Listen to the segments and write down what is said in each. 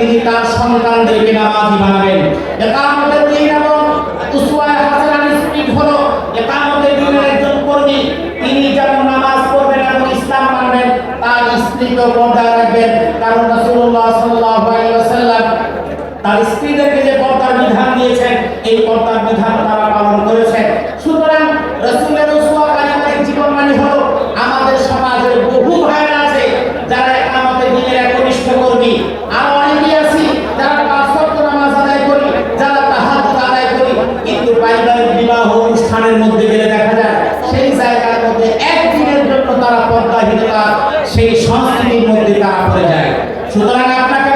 তিনি তার সন্তানদেরকে নামাজি বানাবেন। একামতের দিন এবং হাসানার হলো একামতের দিনের একজন কর্মী। তিনি যেমন নামাজ পড়বেন এবং ইসলাম মানবেন, তার স্ত্রীকে পর্দায় রাখবেন। কারণ রাসূলুল্লাহ সাল্লাল্লাহু আলাইহি তার স্ত্রীদেরকে যে পর্দার বিধান দিয়েছেন, এই পর্দার বিধান সুতরাং আপনাকে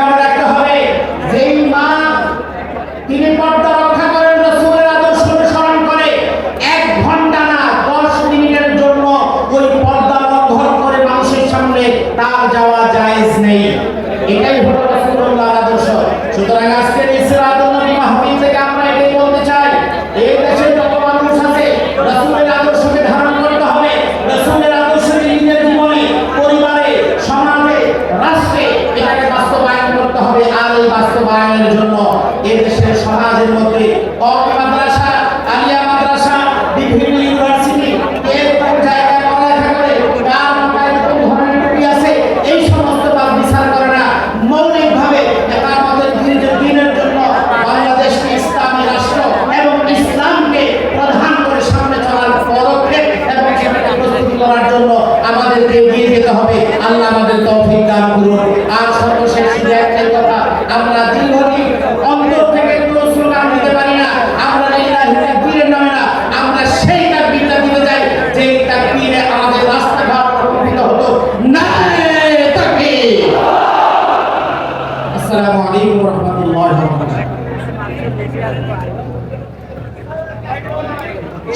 দেশের সমাজের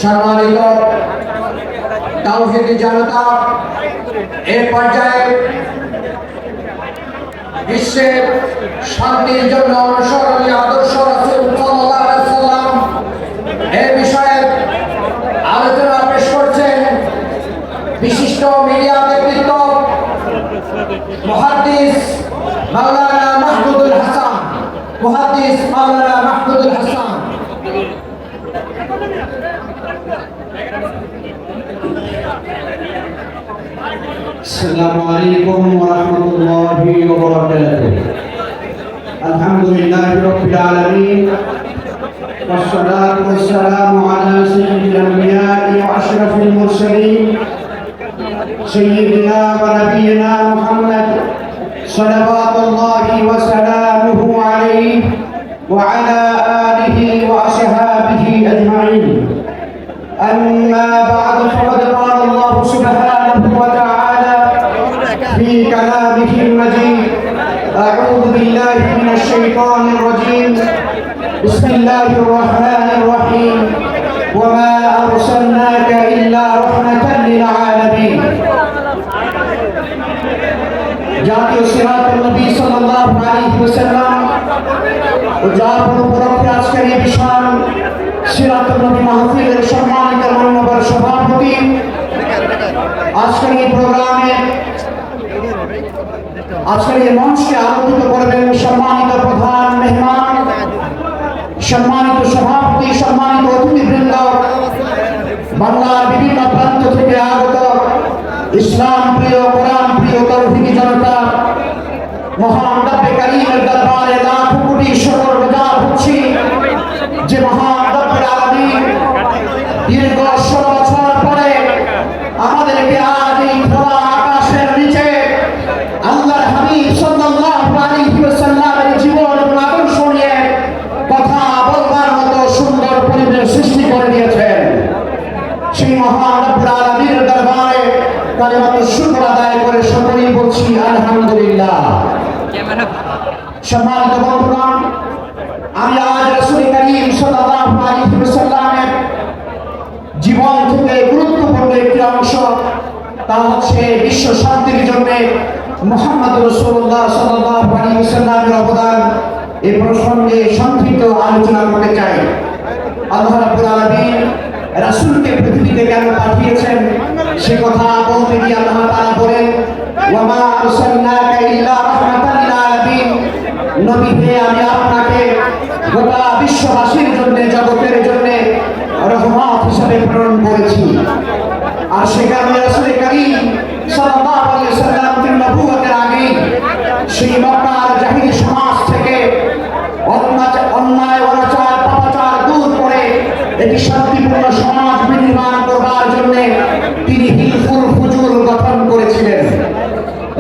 সম্মানিত তাওহিদি জনতা। এ পর্যায়ে বিশ্বের শান্তির জন্য অনুসরণীয় আদর্শ রাসূল বিষয়ে বিশিষ্ট মিডিয়া ব্যক্তিত্ব মুহাদ্দিস মাওলানা মাহমুদুল হাসান। মুহাদ্দিস মাওলানা মাহমুদুল হাসান। السلام عليكم ورحمة الله وبركاته الحمد لله رب العالمين والصلاة والسلام على سيد الأنبياء وأشرف المرسلين سيدنا ونبينا محمد صلوات الله وسلامه عليه وعلى آله وأصحابه أجمعين أما بعد فقد قال الله سبحانه وتعالى في كلامه المجيد أعوذ بالله من الشيطان الرجيم بسم الله الرحمن الرحيم وما أرسلناك إلا رحمة للعالمين জাতীয় সিরাত নবী সাল্লাল্লাহু আলাইহি ওয়াসাল্লাম উদযাপন উপলক্ষে আজকের এই বিশাল সিরাত নবী মাহফিলের সম্মানিত মান্যবর সভাপতি। আজকের এই প্রোগ্রামে আজকের এই মঞ্চে আলোকিত করবেন সম্মানিত প্রধান মেহমান, সম্মানিত সভাপতি, সম্মানিত অতিথিবৃন্দ, বাংলার বিভিন্ন প্রান্ত থেকে আগত ইসলাম প্রিয়, কোরআন প্রিয় তৌহিদি জনতা, মহান সম্মানিত বন্ধুগণ, আমি আজ করিম সাল্লাল্লাহু আলাইহি ওয়াসাল্লামের জীবন থেকে গুরুত্বপূর্ণ একটি অংশ, তা হচ্ছে বিশ্ব শান্তির জন্য মোহাম্মদ রসুল্লাহ সাল্লাল্লাহু আলাইহি ওয়াসাল্লামের অবদান এ প্রসঙ্গে সংক্ষিপ্ত আলোচনা করতে চাই। আল্লাহ রাব্বুল আলামিন রাসূলকে পৃথিবীতে কেন পাঠিয়েছেন সে কথা বলতে গিয়ে আল্লাহ তাআলা বলেন ওয়ামা আরসালনাকা ইল্লা রাহমাতাল লিল আলামিন নবী হে আমি আপনাকে গোটা বিশ্ববাসীর জন্য, জগতের জন্য রহমত হিসাবে প্রেরণ করেছি। আর করিম সাল্লাম তিনি নবুয়তের আগে সেই মক্কার জাহিলি সমাজ থেকে অন্যায় অনাচার, পাপাচার দূর করে একটি শান্তিপূর্ণ সমাজ বিনির্মাণ করবার জন্য তিনি হিলফুল ফুজুল গঠন করেছিলেন।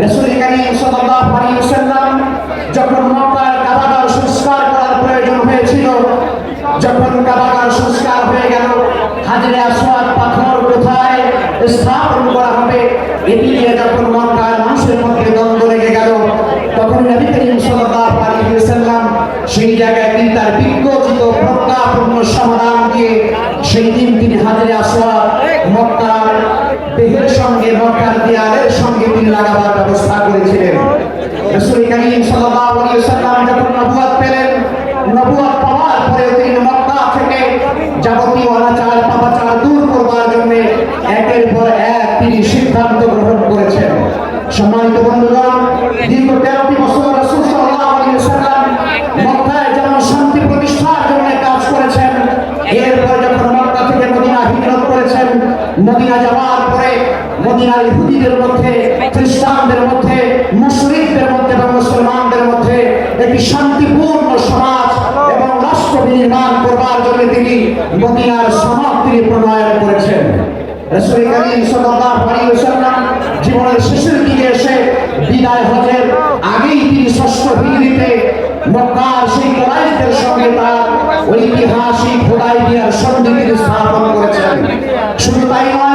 রাসূল করিম সাল্লাল্লাহু আলাইহি ওয়াসাল্লাম যখন মক্কার হয়েছিল। যখন কাবাগার সংস্কার হয়ে গেল, হাজরে আসওয়াদ পাথর কোথায় স্থাপন করা হবে এটি নিয়ে যখন মক্কার মানুষের মধ্যে দ্বন্দ্ব লেগে গেল, তখন নবী করিম সাল্লাল্লাহু আলাইহি ওয়াসাল্লাম সেই জায়গায় তিনি তার বিজ্ঞোচিত প্রজ্ঞাপূর্ণ সমাধান দিয়ে সেই দিন তিনি হাজরে আসওয়াদ মক্কার দেহের সঙ্গে, মক্কার দেয়ালের সঙ্গে তিনি লাগাবার ব্যবস্থা করেছিলেন। রাসূল করিম সাল্লাল্লাহু আলাইহি ওয়াসাল্লাম যখন নবুয়ত পেলেন নবুয়ত থেকে যাবতীয় অনাচার পাপাচার দূর করবার জন্য একের পর এক তিনি সিদ্ধান্ত গ্রহণ করেছেন। সম্মানিত বন্ধুগণ দীর্ঘ তেরোটি বছর মধ্যে, খ্রিস্টানদের মধ্যে মুসলিমদের মধ্যে এবং মুসলমানদের মধ্যে একটি শান্তিপূর্ণ সমাজ রাষ্ট্র নির্মাণ করবার জন্য তিনি মদিনার সনদ তিনি প্রণয়ন করেছেন। রাসূল করিম সাল্লাল্লাহু আলাইহি ওয়াসাল্লাম জীবনের শেষের দিকে এসে বিদায় হজের আগেই তিনি ষষ্ঠ মক্কার সেই কোরাইশদের সঙ্গে তার ঐতিহাসিক সন্ধি স্থাপন করেছেন। শুধু তাই নয়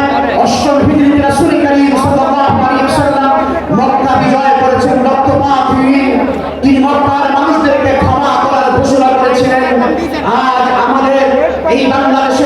এই বাংলাদেশে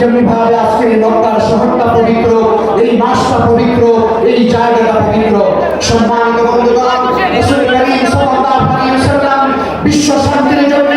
না যেমনি ভাবে আজকে এই লঙ্কার শহরটা পবিত্র, এই মাসটা পবিত্র, এই জায়গাটা পবিত্র। সম্মানিত বন্ধুগণ বিশ্ব শান্তির জন্য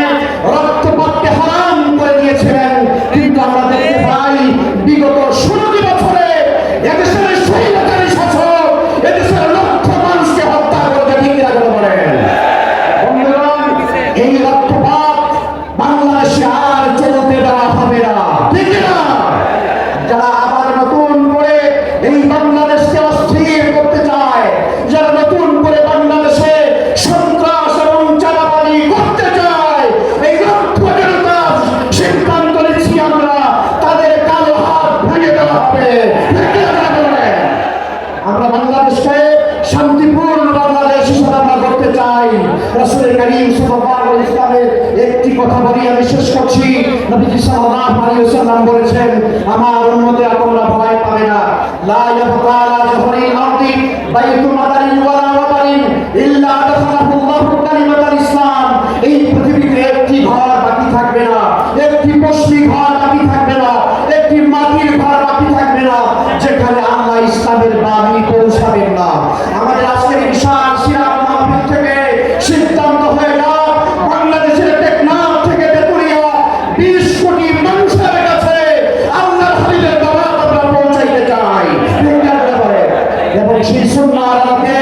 আমরা বাংলাদেশকে শান্তিপূর্ণ বাংলাদেশ হিসেবে আমরা করতে চাই। রাসূল করিম আলাইহি ইসলামের একটি কথা বলি, আমি শেষ করছি। নবীজি সাল্লাল্লাহু আলাইহি ওয়াসাল্লাম বলেছেন, আমার উম্মতেরা তোমরা ভয় পাবে না। লা ইয়াবকা আলা জহরিল আরদি বাইতু মাদারিন ওয়ালা ওয়াবারিন ইল্লা দাখালাহু এবং সেই সুন্নার আলোকে